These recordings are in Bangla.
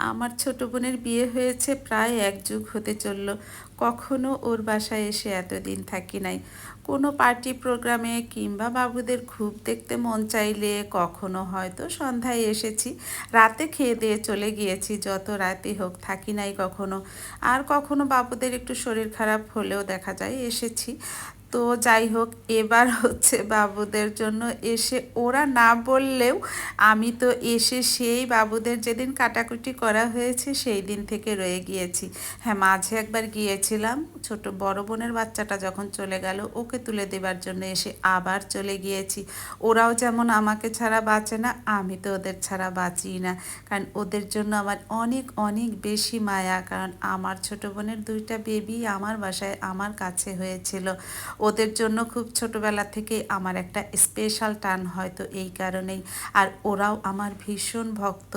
আমার ছোট বোনের বিয়ে হয়েছে প্রায় এক যুগ হতে চলল। কখনো ওর বাসায় এসে এতদিন থাকি নাই। কোনো পার্টি প্রোগ্রামে কিংবা বাবুদের খুব দেখতে মন চাইলে কখনো হয়তো সন্ধ্যায় এসেছি। রাতে খেয়ে দিয়ে চলে গিয়েছি, যত রাতে হোক থাকি নাই কখনো। আর কখনো বাবুদের একটু শরীর খারাপ হলেও দেখা যায় এসেছি। তো যাই হোক, এবার হচ্ছে বাবুদের জন্য এসে ওরা না বললেও আমি তো এসে সেই বাবুদের যেদিন কাটাকুটি করা হয়েছে সেই দিন থেকে রয়ে গিয়েছি। হ্যাঁ মাঝে একবার গিয়েছিলাম, ছোট বড় বোনের বাচ্চাটা যখন চলে গেল, ওকে তুলে দেবার জন্য এসে আবার চলে গিয়েছি। ওরাও যেমন আমাকে ছাড়া বাঁচে না, আমি তো ওদের ছাড়া বাঁচি না। কারণ ওদের জন্য আমার অনেক অনেক বেশি মায়া, কারণ আমার ছোট বোনের দুইটা বেবি আমার বাসায় আমার কাছে হয়েছিল। ওদের জন্য খুব ছোটবেলা থেকে আমার একটা স্পেশাল টান হয়তো এই কারণেই। আর ওরাও আমার ভীষণ ভক্ত।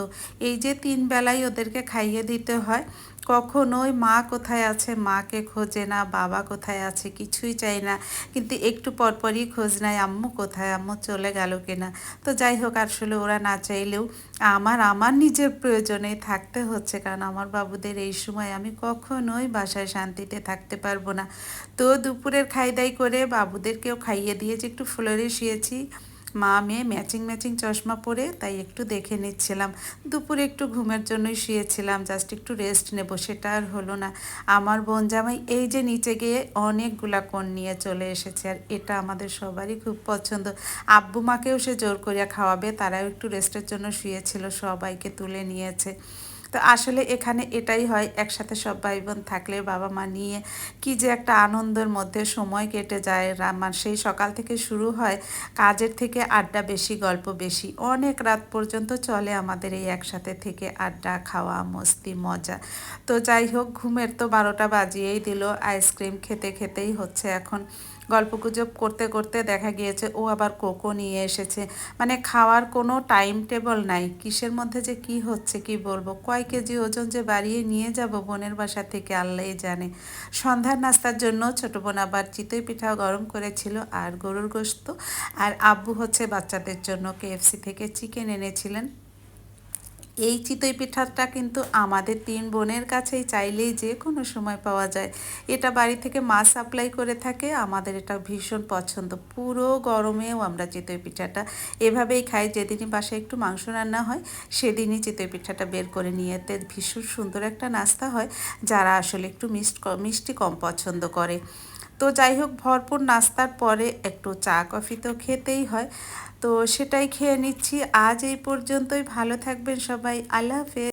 এই যে তিন বেলায় ওদেরকে খাইয়ে দিতে হয়, কখনোই মা কোথায় আছে মাকে খোঁজে না, বাবা কোথায় আছে কিছুই চাই না। কিন্তু একটু পরপরই খোঁজ নেয়, আম্মু কোথায়, আম্মু চলে গেল কিনা। তো যাই হোক, আসলে ওরা না চাইলেও আমার আমার নিজের প্রয়োজনে থাকতে হচ্ছে। কারণ আমার বাবুদের এই সময় আমি কখনোই বাসায় শান্তিতে থাকতে পারব না। তো দুপুরের খাই দাই করে বাবুদেরকেও খাইয়ে দিয়েছি একটু ফ্লোরে শুয়েছি মা মেয়ে ম্যাচিং ম্যাচিং চশমা পরে তাই একটু দেখে নিচ্ছিলাম। দুপুরে একটু ঘুমের জন্যই শুয়েছিলাম জাস্ট একটু রেস্ট নেব, সেটা আর হলো না। আমার বোন জামাই এই যে নিচে গিয়ে অনেকগুলা কোণ নিয়ে চলে এসেছে, আর এটা আমাদের সবারই খুব পছন্দ। আব্বু মাকেও সে জোর করিয়া খাওয়াবে, তারাও একটু রেস্টের জন্য শুয়েছিল, সবাইকে তুলে নিয়েছে। তো আসলে এখানে এটাই হয়, একসাথে সব ভাই বোন থাকলে বাবা মা নিয়ে কি যে একটা আনন্দের মধ্যে সময় কেটে যায়। মানে সেই সকাল থেকে শুরু হয়, কাজের থেকে আড্ডা বেশি, গল্প বেশি। অনেক রাত পর্যন্ত চলে আমাদের এই একসাথে থেকে আড্ডা খাওয়া, মস্তি, মজা। তো যাই হোক, ঘুমের তো বারোটা বাজিয়েই দিল, আইসক্রিম খেতে খেতেই হচ্ছে এখন। গল্পগুজব করতে করতে দেখা গিয়েছে, ও আবার কোকো নিয়ে এসেছে। মানে খাওয়ার কোনো টাইম টেবল নাই। কিসের মধ্যে যে কি হচ্ছে, কি বলব? কয় কেজি ওজন যে বাড়িয়ে নিয়ে যাব বোনের বাসা থেকে আল্লাহ জানে। সন্ধ্যার নাস্তার জন্য ছোট বোন আবার চিতই পিঠাও গরম করেছিল আর গরুর গোস্ত আর আব্বু হচ্ছে বাচ্চাদের জন্য কেএফসি থেকে চিকেন এনেছিলেন। এই চিতই পিঠাটা কিন্তু আমাদের তিন বোনের কাছেই চাইলেই যে কোনো সময় পাওয়া যায়। এটা বাড়ি থেকে মাছ সাপ্লাই করে থাকে, আমাদের এটা ভীষণ পছন্দ। পুরো গরমেও আমরা চিতই পিঠাটা এভাবেই খাই, যেদিনই বাসায় একটু মাংস রান্না হয়, সেদিনই চিতই পিঠাটা বের করে নিয়ে এতে ভীষণ সুন্দর একটা নাস্তা হয়, যারা আসলে একটু মিষ্ট মিষ্টি কম পছন্দ করে। তো যাই হোক ভরপুর নাস্তার পরে একটু চা, কফি তো খেতেই হয়। তো সেটাই খেয়ে নিচ্ছি। আজ এই পর্যন্তই। ভালো থাকবেন সবাই। আল্লাহ হাফেজ।